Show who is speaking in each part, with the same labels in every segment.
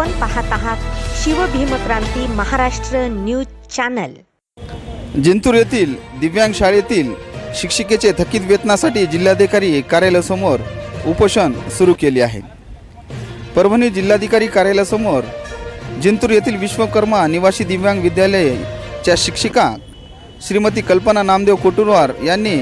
Speaker 1: आपण पाहत आहात शिवभीमक्रांती महाराष्ट्र न्यूज चॅनल.
Speaker 2: जिंतूर येथील दिव्यांग शाळेतील शिक्षिकेचे थकीत वेतनासाठी जिल्हाधिकारी कार्यालयासमोर उपोषण सुरू केले आहे. परभणी जिल्हाधिकारी कार्यालयासमोर जिंतूर येथील विश्वकर्मा निवासी दिव्यांग विद्यालयाच्या शिक्षिका श्रीमती कल्पना नामदेव कोटुरवार यांनी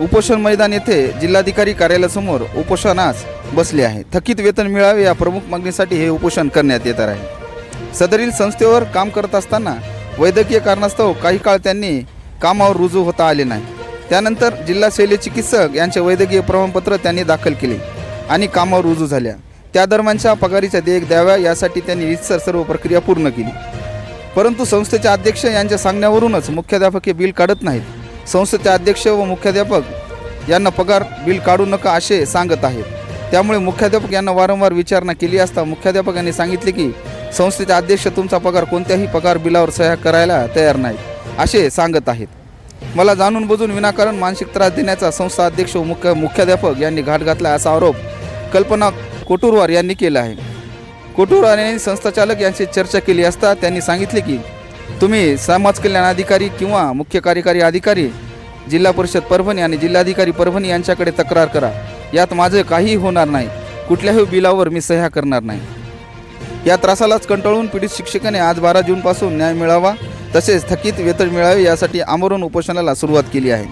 Speaker 2: उपोषण मैदान येथे जिल्हाधिकारी कार्यालयासमोर उपोषणास बसले आहे. थकीत वेतन मिळावे या प्रमुख मागणीसाठी हे उपोषण करण्यात येणार आहे. सदरील संस्थेवर काम करत असताना वैद्यकीय कारणास्तव काही काळ त्यांनी कामावर रुजू होता आले नाही. त्यानंतर जिल्हा शैल्य चिकित्सक यांचे वैद्यकीय प्रमाणपत्र त्यांनी दाखल केले आणि कामावर रुजू झाल्या. त्या दरम्यानच्या पगारीच्या देयक द्याव्या यासाठी त्यांनी रितसर सर्व प्रक्रिया पूर्ण केली. परंतु संस्थेचे अध्यक्ष यांच्या सांगण्यावरूनच मुख्याध्यापक हे बिल काढत नाहीत. संस्थेचे अध्यक्ष व मुख्याध्यापक यांना पगार बिल काढू नका असे सांगत आहेत. त्यामुळे मुख्याध्यापक यांना वारंवार विचारणा केली असता मुख्याध्यापकांनी सांगितले की संस्थेचे अध्यक्ष तुमचा पगार कोणत्याही पगार बिलावर सह्या करायला तयार नाहीत असे सांगत आहेत. मला जाणून बुजून विनाकारण मानसिक त्रास देण्याचा संस्था अध्यक्ष मुख्य मुख्याध्यापक यांनी घाट घातला असा आरोप कल्पना कोटुरवार यांनी केला आहे. कोटुरवार यांनी संस्थाचालक यांची चर्चा केली असता त्यांनी सांगितले की तुम्ही समाज कल्याण अधिकारी किंवा मुख्य कार्यकारी अधिकारी जिल्हा परिषद परभणी आणि जिल्हाधिकारी परभणी यांच्याकडे तक्रार करा. यात माझं काहीही होणार नाही. कुठल्याही बिलावर मी सह्या करणार नाही. या त्रासालाच कंटाळून पीडित शिक्षकाने आज बारा जूनपासून न्याय मिळावा तसेच थकीत वेतन मिळावे यासाठी आमरण उपोषणाला सुरुवात केली आहे.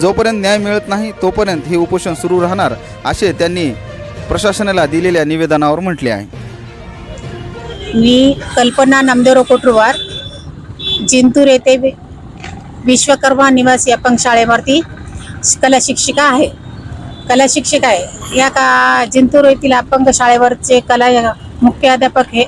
Speaker 2: जोपर्यंत न्याय मिळत नाही तोपर्यंत हे उपोषण सुरू राहणार असे त्यांनी प्रशासनाला दिलेल्या निवेदनावर म्हटले आहे.
Speaker 3: मी कल्पना नामदेव कोटरुवार जिंतूर येथे विश्वकर्मा निवासी अपंग शाळेवरती कला शिक्षिका आहे. कला शिक्षिका आहे. या का जिंतूर येथील अपंग शाळेवरचे कला मुख्याध्यापक हे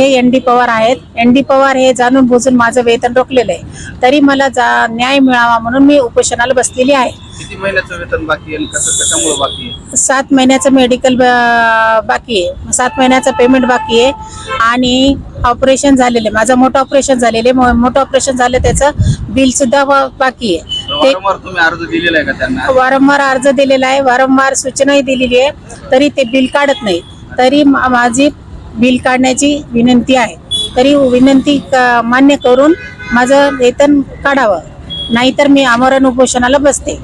Speaker 3: हे एन डी पवार आहेत. एन डी पवार हे जाणून बुजून माझं वेतन रोखलेलं आहे. तरी मला जा न्याय मिळावा म्हणून मी उपोषणाला बसलेली आहे.
Speaker 2: किती महिन्याचं वेतन बाकी आहे कसं कशामुळे बाकी आहे?
Speaker 3: सात महिन्याचं मेडिकल ब- बाकी आहे. सात महिन्याचं पेमेंट बाकी आहे. आणि ऑपरेशन झालेलं आहे. माझं मोठं ऑपरेशन झालेलं आहे. मो- मोठं ऑपरेशन झालं त्याचं बिल सुद्धा ब- बाकी आहे. ते
Speaker 2: वारंवार तुम्ही अर्ज दिलेला आहे का त्यांना?
Speaker 3: वारंवार अर्ज दिलेला आहे. वारंवार सूचनाही दिलेली आहे. तरी ते बिल काढत नाही. तरी मा- माझी बिल काढण्याची विनंती आहे. तरी विनंती मान्य करून माझं वेतन काढावं. नाहीतर मी आमरण उपोषणाला बसते.